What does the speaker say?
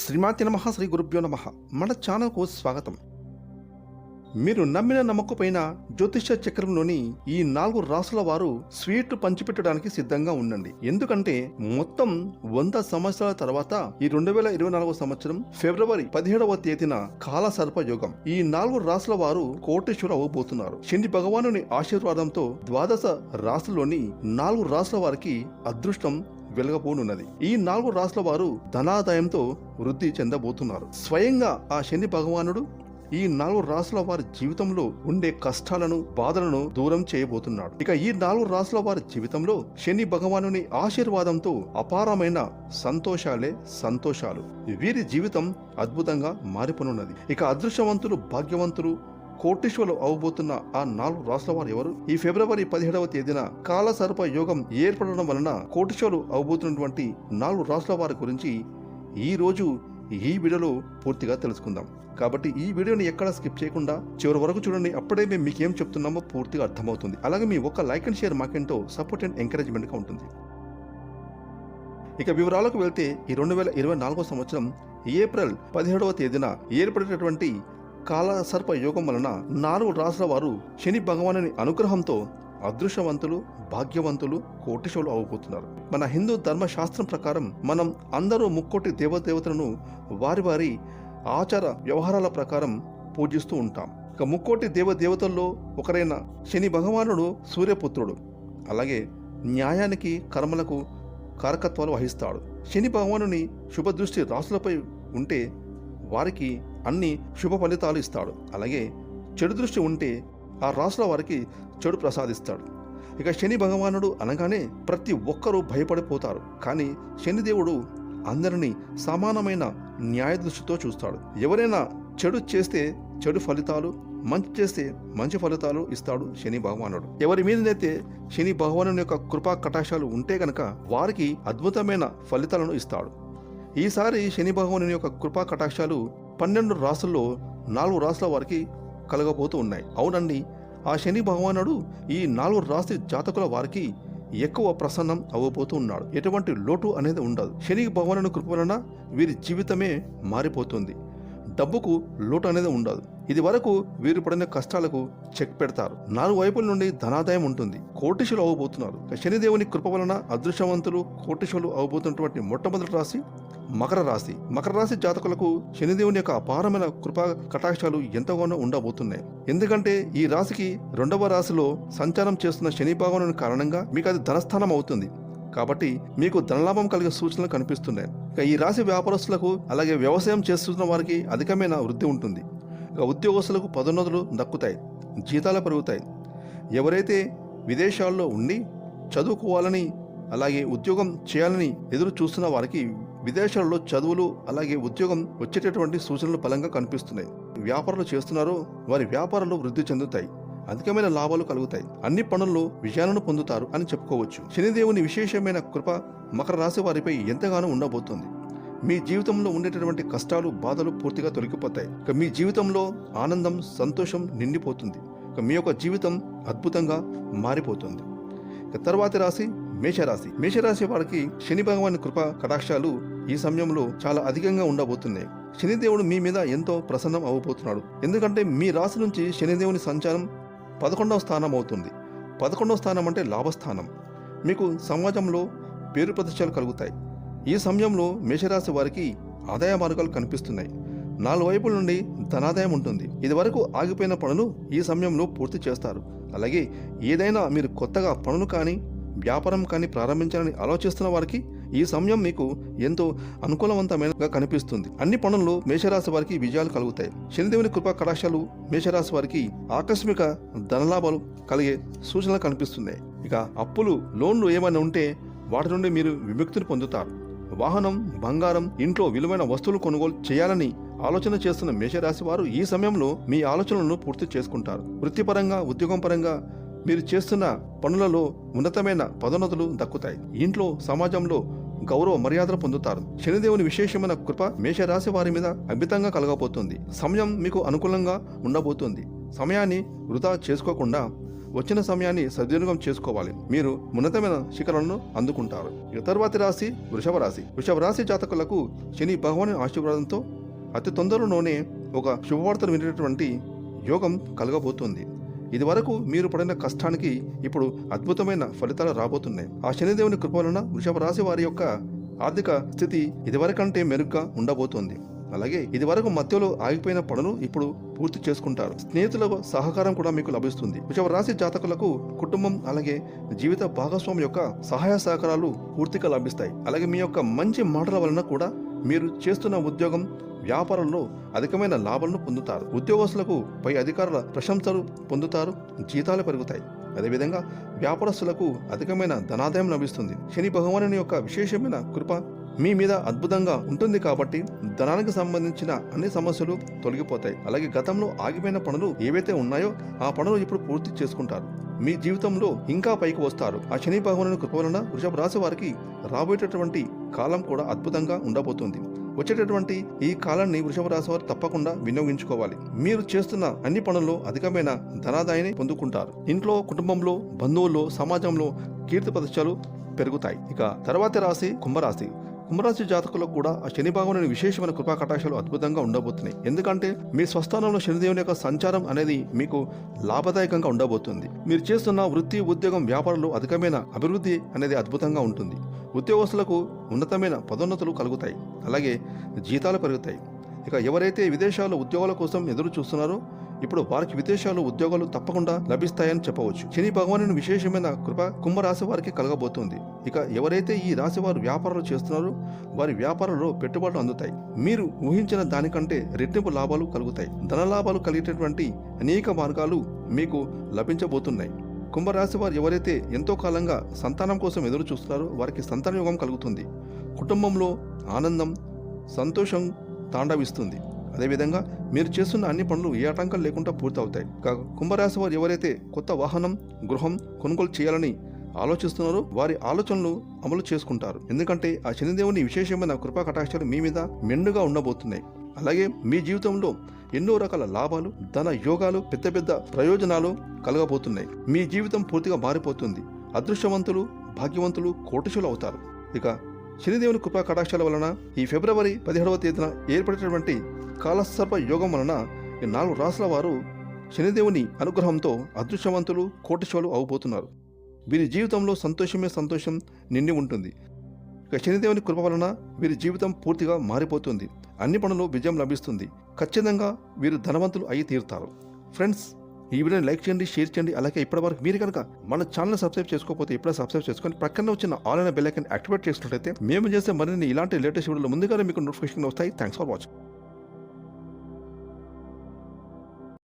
శ్రీమాతి నమ శ్రీ గురుభ్యో నమ. మన ఛానల్కు స్వాగతం. మీరు నమ్మిన నమ్మకపోయిన జ్యోతిష చక్రంలోని ఈ నాలుగు రాసుల వారు స్వీట్ పంచిపెట్టడానికి సిద్ధంగా ఉండండి. ఎందుకంటే మొత్తం వంద సంవత్సరాల తర్వాత ఈ రెండు వేల ఇరవై నాలుగవ సంవత్సరం ఫిబ్రవరి పదిహేడవ తేదీన కాల సర్పయోగం ఈ నాలుగు రాసుల వారు కోటేశ్వరు అవ్వబోతున్నారు. శని భగవానుని ఆశీర్వాదంతో ద్వాదశ రాసులోని నాలుగు రాసుల వారికి అదృష్టం వెలగపోనున్నది. ఈ నాలుగు రాసుల వారు ధనాదాయంతో వృద్ధి చెందబోతున్నారు. స్వయంగా ఆ శని భగవానుడు ఈ నాలుగు రాసుల వారి జీవితంలో ఉండే కష్టాలను బాధలను దూరం చేయబోతున్నాడు. ఇక ఈ నాలుగు రాసుల వారి జీవితంలో శని భగవానుని ఆశీర్వాదంతో అపారమైన సంతోషాలే సంతోషాలు. వీరి జీవితం అద్భుతంగా మారిపోనున్నది. ఇక అదృష్టవంతులు భాగ్యవంతులు కోటీశ్వరులు అవబోతున్న ఆ నాలుగు రాష్ట్రాల వారు ఎవరు? ఈ ఫిబ్రవరి పదిహేడవ తేదీన కాలసర్ప యోగం ఏర్పడడం వలన కోటీశ్వరులు అవబోతున్నటువంటి నాలుగు రాష్ట్రాల వారి గురించి ఈ రోజు ఈ వీడియోలో పూర్తిగా తెలుసుకుందాం. కాబట్టి ఈ వీడియోని ఎక్కడ స్కిప్ చేయకుండా చివరి వరకు చూడండి. అప్పుడే మేము మీకు ఏం చెప్తున్నామో పూర్తిగా అర్థమవుతుంది. అలాగే మీ ఒక లైక్ అండ్ షేర్ మాకెంతో సపోర్ట్ అండ్ ఎంకరేజ్మెంట్గా ఉంటుంది. ఇక వివరాలకు వెళ్తే ఈ రెండు వేల ఇరవై నాలుగో సంవత్సరం ఏప్రిల్ పదిహేడవ తేదీన ఏర్పడేటటువంటి కాలసర్ప యోగం వలన నాలుగు రాసుల వారు శని భగవానుని అనుగ్రహంతో అదృష్టవంతులు భాగ్యవంతులు కోటిశోలు అవబోతున్నారు. మన హిందూ ధర్మశాస్త్రం ప్రకారం మనం అందరూ ముక్కోటి దేవదేవతలను వారి వారి ఆచార వ్యవహారాల ప్రకారం పూజిస్తూ ఉంటాం. ఇక ముక్కోటి దేవదేవతల్లో ఒకరైన శని భగవానుడు సూర్యపుత్రుడు. అలాగే న్యాయానికి కర్మలకు కారకత్వాలు వహిస్తాడు. శని భగవానుని శుభదృష్టి రాసులపై ఉంటే వారికి అన్ని శుభ ఫలితాలు ఇస్తాడు. అలాగే చెడు దృష్టి ఉంటే ఆ రాసుల వారికి చెడు ప్రసాదిస్తాడు. ఇక శని భగవానుడు అనగానే ప్రతి ఒక్కరూ భయపడిపోతారు. కానీ శనిదేవుడు అందరినీ సమానమైన న్యాయ దృష్టితో చూస్తాడు. ఎవరైనా చెడు చేస్తే చెడు ఫలితాలు మంచి చేస్తే మంచి ఫలితాలు ఇస్తాడు శని భగవానుడు. ఎవరి మీదనైతే శని భగవాను యొక్క కృపా కటాశాలు ఉంటే గనక వారికి అద్భుతమైన ఫలితాలను ఇస్తాడు. ఈసారి శని భగవాను యొక్క కృపా కటాక్షాలు పన్నెండు రాసుల్లో నాలుగు రాసుల వారికి కలగబోతూ ఉన్నాయి. అవునండి ఆ శని భగవానుడు ఈ నాలుగు రాశి జాతకుల వారికి ఎక్కువ ప్రసన్నం అవ్వబోతూ ఉన్నాడు. ఎటువంటి లోటు అనేది ఉండదు. శని భగవాను కృప వలన వీరి జీవితమే మారిపోతుంది. డబ్బుకు లోటు అనేది ఉండదు. ఇది వరకు వీరు పడిన కష్టాలకు చెక్ పెడతారు. నాలుగు వైపుల నుండి ధనాదాయం ఉంటుంది. కోటిశులు అవ్వబోతున్నారు. శనిదేవుని కృప వలన అదృష్టవంతులు కోటిశులు అవ్వబోతున్నటువంటి మొట్టమొదటి రాశి మకర రాశి. మకర రాశి జాతకులకు శనిదేవుని యొక్క అపారమైన కృపా కటాక్షాలు ఎంతగానో ఉండబోతున్నాయి. ఎందుకంటే ఈ రాశికి రెండవ రాశిలో సంచారం చేస్తున్న శని భగవాను కారణంగా మీకు అది ధనస్థానం అవుతుంది. కాబట్టి మీకు ధనలాభం కలిగే సూచనలు కనిపిస్తున్నాయి. ఇక ఈ రాశి వ్యాపారస్తులకు అలాగే వ్యవసాయం చేస్తున్న వారికి అధికమైన వృద్ధి ఉంటుంది. ఇక ఉద్యోగస్తులకు పదోన్నతులు దక్కుతాయి. జీతాలు పెరుగుతాయి. ఎవరైతే విదేశాల్లో ఉండి చదువుకోవాలని అలాగే ఉద్యోగం చేయాలని ఎదురు చూస్తున్న వారికి విదేశాల్లో చదువులు అలాగే ఉద్యోగం వచ్చేటటువంటి సూచనలు బలంగా కనిపిస్తున్నాయి. వ్యాపారాలు చేస్తున్నారో వారి వ్యాపారాలు వృద్ధి చెందుతాయి. అధికమైన లాభాలు కలుగుతాయి. అన్ని పనుల్లో విజయాలను పొందుతారు అని చెప్పుకోవచ్చు. శనిదేవుని విశేషమైన కృప మకర రాశి వారిపై ఎంతగానో ఉండబోతుంది. మీ జీవితంలో ఉండేటటువంటి కష్టాలు బాధలు పూర్తిగా తొలగిపోతాయి. ఇక మీ జీవితంలో ఆనందం సంతోషం నిండిపోతుంది. ఇక మీ యొక్క జీవితం అద్భుతంగా మారిపోతుంది. ఇక తర్వాతి రాశి మేషరాశి. మేషరాశి వారికి శని భగవాన్ కృప కటాక్షాలు ఈ సమయంలో చాలా అధికంగా ఉండబోతున్నాయి. శనిదేవుడు మీ మీద ఎంతో ప్రసన్నం అవ్వబోతున్నాడు ఎందుకంటే మీ రాశి నుంచి శనిదేవుని సంచారం పదకొండవ స్థానం అవుతుంది. పదకొండవ స్థానం అంటే లాభస్థానం. మీకు సమాజంలో పేరు ప్రతిష్టలు కలుగుతాయి. ఈ సమయంలో మేషరాశి వారికి ఆదాయ మార్గాలు కనిపిస్తున్నాయి. నాలుగు వైపుల నుండి ధనాదాయం ఉంటుంది. ఇది వరకు ఆగిపోయిన పనులు ఈ సమయంలో పూర్తి చేస్తారు. అలాగే ఏదైనా మీరు కొత్తగా పనులు కానీ వ్యాపారం కానీ ప్రారంభించాలని ఆలోచిస్తున్న వారికి ఈ సమయం మీకు ఎంతో అనుకూలవంతమైనగా కనిపిస్తుంది. అన్ని పనుల్లో మేషరాశి వారికి విజయాలు కలుగుతాయి. శనిదేవుని కృపా కటాక్షాలు మేషరాశి వారికి ఆకస్మిక ధనలాభాలు కలిగే సూచనలు కనిపిస్తున్నాయి. ఇక అప్పులు లోన్లు ఏమైనా ఉంటే వాటి నుండి మీరు విముక్తిని పొందుతారు. వాహనం బంగారం ఇంట్లో విలువైన వస్తువులు కొనుగోలు చేయాలని ఆలోచన చేస్తున్న మేషరాశి వారు ఈ సమయంలో మీ ఆలోచనలను పూర్తి చేసుకుంటారు. వృత్తిపరంగా ఉద్యోగం పరంగా మీరు చేస్తున్న పనులలో ఉన్నతమైన పదోన్నతులు దక్కుతాయి. ఇంట్లో సమాజంలో గౌరవ మర్యాదలు పొందుతారు. శనిదేవుని విశేషమైన కృప మేషరాశి వారి మీద అద్భుతంగా కలగబోతుంది. సమయం మీకు అనుకూలంగా ఉండబోతుంది. సమయాన్ని వృధా చేసుకోకుండా వచ్చిన సమయాన్ని సద్వినియోగం చేసుకోవాలి. మీరు ఉన్నతమైన శిఖరాలను అందుకుంటారు. ఇక తరువాతి రాశి వృషభ రాశి. వృషభ రాశి జాతకులకు శని భగవాని ఆశీర్వాదంతో అతి తొందరలోనే ఒక శుభవార్తను వినేటటువంటి యోగం కలగబోతుంది. ఇదివరకు మీరు పడిన కష్టానికి ఇప్పుడు అద్భుతమైన ఫలితాలు రాబోతున్నాయి. ఆ శనిదేవుని కృప వలన వృషభ రాశి వారి యొక్క ఆర్థిక స్థితి ఇదివరకంటే మెరుగ్గా ఉండబోతోంది. అలాగే ఇదివరకు మధ్యలో ఆగిపోయిన పనులు ఇప్పుడు పూర్తి చేసుకుంటారు. స్నేహితుల సహకారం కూడా మీకు లభిస్తుంది. వృషభ రాశి జాతకులకు కుటుంబం అలాగే జీవిత భాగస్వామి యొక్క సహాయ సహకారాలు పూర్తిగా లభిస్తాయి. అలాగే మీ యొక్క మంచి మాటల వలన కూడా మీరు చేస్తున్న ఉద్యోగం వ్యాపారంలో అధికమైన లాభాలను పొందుతారు. ఉద్యోగస్తులకు పై అధికారుల ప్రశంసలు పొందుతారు. జీతాలు పెరుగుతాయి. అదేవిధంగా వ్యాపారస్తులకు అధికమైన ధనాదాయం లభిస్తుంది. శని భగవానుని యొక్క విశేషమైన కృప మీ మీద అద్భుతంగా ఉంటుంది కాబట్టి ధనానికి సంబంధించిన అన్ని సమస్యలు తొలగిపోతాయి. అలాగే గతంలో ఆగిపోయిన పనులు ఏవైతే ఉన్నాయో ఆ పనులు ఇప్పుడు పూర్తి చేసుకుంటారు. మీ జీవితంలో ఇంకా పైకి వస్తారు. ఆ శని భగవాను కృప వలన వృషభ రాశి వారికి రాబోయేటటువంటి కాలం కూడా అద్భుతంగా ఉండబోతుంది. వచ్చేటటువంటి ఈ కాలాన్ని వృషభ రాశి వారు తప్పకుండా వినియోగించుకోవాలి. మీరు చేస్తున్న అన్ని పనుల్లో అధికమైన ధనాదాయాన్ని పొందుకుంటారు. ఇంట్లో కుటుంబంలో బంధువుల్లో సమాజంలో కీర్తి ప్రతిష్టలు పెరుగుతాయి. ఇక తర్వాతి రాశి కుంభరాశి. కుంభరాశి జాతకులకు కూడా ఆ శని భాగంలోని విశేషమైన కృపా కటాక్షాలు అద్భుతంగా ఉండబోతున్నాయి. ఎందుకంటే మీ స్వస్థానంలో శనిదేవుని యొక్క సంచారం అనేది మీకు లాభదాయకంగా ఉండబోతుంది. మీరు చేస్తున్న వృత్తి ఉద్యోగం వ్యాపారంలో అధికమైన అభివృద్ధి అనేది అద్భుతంగా ఉంటుంది. ఉద్యోగస్తులకు ఉన్నతమైన పదోన్నతులు కలుగుతాయి. అలాగే జీతాలు పెరుగుతాయి. ఇక ఎవరైతే విదేశాల్లో ఉద్యోగాల కోసం ఎదురు చూస్తున్నారో ఇప్పుడు వారికి విదేశాల్లో ఉద్యోగాలు తప్పకుండా లభిస్తాయని చెప్పవచ్చు. శని భగవాను విశేషమైన కృప కుంభరాశి వారికి కలగబోతుంది. ఇక ఎవరైతే ఈ రాశి వారు వ్యాపారాలు చేస్తున్నారో వారి వ్యాపారంలో పెట్టుబడులు అందుతాయి. మీరు ఊహించిన దానికంటే రెట్టింపు లాభాలు కలుగుతాయి. ధన లాభాలు కలిగేటటువంటి అనేక మార్గాలు మీకు లభించబోతున్నాయి. కుంభరాశి వారు ఎవరైతే ఎంతో కాలంగా సంతానం కోసం ఎదురు చూస్తారో వారికి సంతాన యోగం కలుగుతుంది. కుటుంబంలో ఆనందం సంతోషం తాండవిస్తుంది. అదేవిధంగా మీరు చేస్తున్న అన్ని పనులు ఏ ఆటంకం లేకుండా పూర్తవుతాయి. కాక కుంభరాశి వారు ఎవరైతే కొత్త వాహనం గృహం కొనుగోలు చేయాలని ఆలోచిస్తున్నారో వారి ఆలోచనలు అమలు చేసుకుంటారు. ఎందుకంటే ఆ శనిదేవుని విశేషమైన కృపా కటాక్షాలు మీ మీద మెండుగా ఉండబోతున్నాయి. అలాగే మీ జీవితంలో ఎన్నో రకాల లాభాలు ధన యోగాలు పెద్ద పెద్ద ప్రయోజనాలు కలగబోతున్నాయి. మీ జీవితం పూర్తిగా మారిపోతుంది. అదృష్టవంతులు భాగ్యవంతులు కోటిశులు అవుతారు. ఇక శనిదేవుని కృపా కటాక్షాల వలన ఈ ఫిబ్రవరి పదిహేడవ తేదీన ఏర్పడేటటువంటి కాలసర్ప యోగం వలన ఈ నాలుగు రాసుల వారు శనిదేవుని అనుగ్రహంతో అదృష్టవంతులు కోటిశులు అవబోతున్నారు. వీరి జీవితంలో సంతోషమే సంతోషం నిండి ఉంటుంది. ఇక శనిదేవుని కృప వలన వీరి జీవితం పూర్తిగా మారిపోతుంది. అన్ని పనులు విజయం లభిస్తుంది. ఖచ్చితంగా వీరు ధనవంతులు అయి తీరుతారు. ఫ్రెండ్స్ ఈ వీడియోని లైక్ చేయండి షేర్ చేయండి. అలాగే ఇప్పటివరకు మీరు కనుక మన ఛానల్ సబ్స్క్రైబ్ చేసుకోకపోతే ఇప్పుడే సబ్స్క్రైబ్ చేసుకొని పక్కన వచ్చిన ఆన్లైన్ బెల్ ఐకన్ యాక్టివేట్ చేసినట్లయితే మేము చేసే మరిన్ని ఇలాంటి లేటెస్ట్ వీడియోలు ముందుగానే మీకు నోటిఫికేషన్ వస్తాయి. Thanks for watching